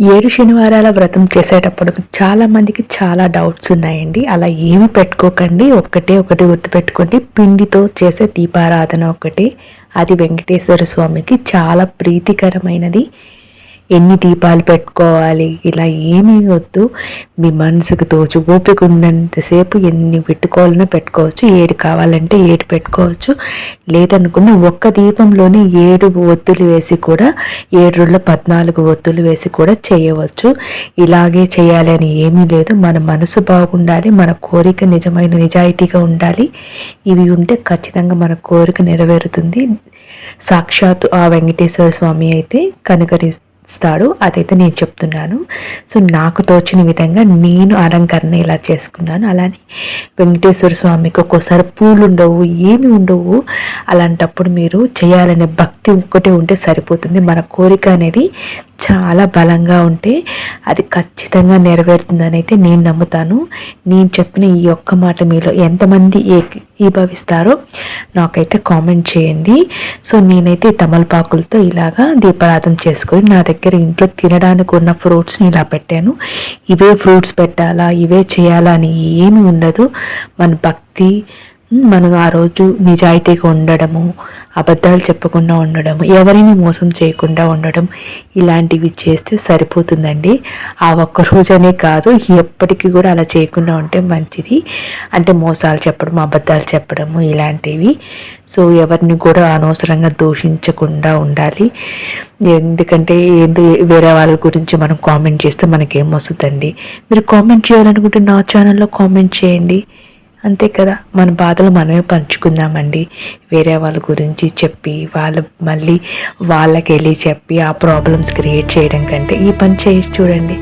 ఏడు శనివారాల వ్రతం చేసేటప్పుడు చాలామందికి చాలా డౌట్స్ ఉన్నాయండి. అలా ఏమి పెట్టుకోకండి. ఒక్కటే ఒకటి గుర్తుపెట్టుకోండి. పిండితో చేసే దీపారాధన ఒకటి. అది వెంకటేశ్వర స్వామికి చాలా ప్రీతికరమైనది. ఎన్ని దీపాలు పెట్టుకోవాలి? ఇలా ఏమీ వద్దు. మీ మనసుకు తోచు ఓపిక ఉన్నంతసేపు ఎన్ని పెట్టుకోవాలన్నా పెట్టుకోవచ్చు. ఏడు కావాలంటే ఏడు పెట్టుకోవచ్చు. లేదనుకున్న ఒక్క దీపంలోనే ఏడు ఒత్తులు వేసి కూడా ఏడు రోజుల పద్నాలుగు ఒత్తులు వేసి కూడా చేయవచ్చు. ఇలాగే చేయాలని ఏమీ లేదు. మన మనసు బాగుండాలి. మన కోరిక నిజమైన నిజాయితీగా ఉండాలి. ఇవి ఉంటే ఖచ్చితంగా మన కోరిక నెరవేరుతుంది. సాక్షాత్తు ఆ వెంకటేశ్వర స్వామి అయితే కనుగరి ఇస్తాడు అదైతే నేను చెప్తున్నాను. సో నాకు తోచిన విధంగా నేను అలంకరణ ఇలా చేసుకున్నాను. అలానే వెంకటేశ్వర స్వామికి ఒక్కోసారి పూలు ఉండవు ఏమి ఉండవు. అలాంటప్పుడు మీరు చేయాలనే భక్తి ఒక్కటే ఉంటే సరిపోతుంది. మన కోరిక అనేది చాలా బలంగా ఉంటే అది ఖచ్చితంగా నెరవేరుతుందని అయితే నేను నమ్ముతాను. నేను చెప్పిన ఈ ఒక్క మాట మీలో ఎంతమంది ఏకీభవిస్తారో నాకైతే కామెంట్ చేయండి. సో నేనైతే తమలపాకులతో ఇలాగా దీపారాధన చేసుకొని నా దగ్గర ఇంట్లో తినడానికి ఉన్న ఫ్రూట్స్ని ఇలా పెట్టాను. ఇవే ఫ్రూట్స్ పెట్టాలా? ఇవే చేయాలా అని ఏమి ఉండదు. మన భక్తి మనం ఆ రోజు నిజాయితీగా ఉండడము అబద్ధాలు చెప్పకుండా ఉండడం ఎవరిని మోసం చేయకుండా ఉండడం ఇలాంటివి చేస్తే సరిపోతుందండి. ఆ ఒక్క రోజనే కాదు ఎప్పటికీ కూడా అలా చేయకుండా ఉంటే మంచిది. అంటే మోసాలు చెప్పడం అబద్ధాలు చెప్పడము ఇలాంటివి. సో ఎవరిని కూడా అనవసరంగా దూషించకుండా ఉండాలి. ఎందుకంటే ఏందో వేరే వాళ్ళ గురించి మనం కామెంట్ చేస్తే మనకేం వస్తుందండి? మీరు కామెంట్ చేయాలనుకుంటే నా ఛానల్లో కామెంట్ చేయండి. అంతే కదా మన బాధలు మనమే పంచుకుందామండి. వేరే వాళ్ళ గురించి చెప్పి వాళ్ళు మళ్ళీ వాళ్ళకి వెళ్ళి చెప్పి ఆ ప్రాబ్లమ్స్ క్రియేట్ చేయడం కంటే ఈ పని చేసి చూడండి.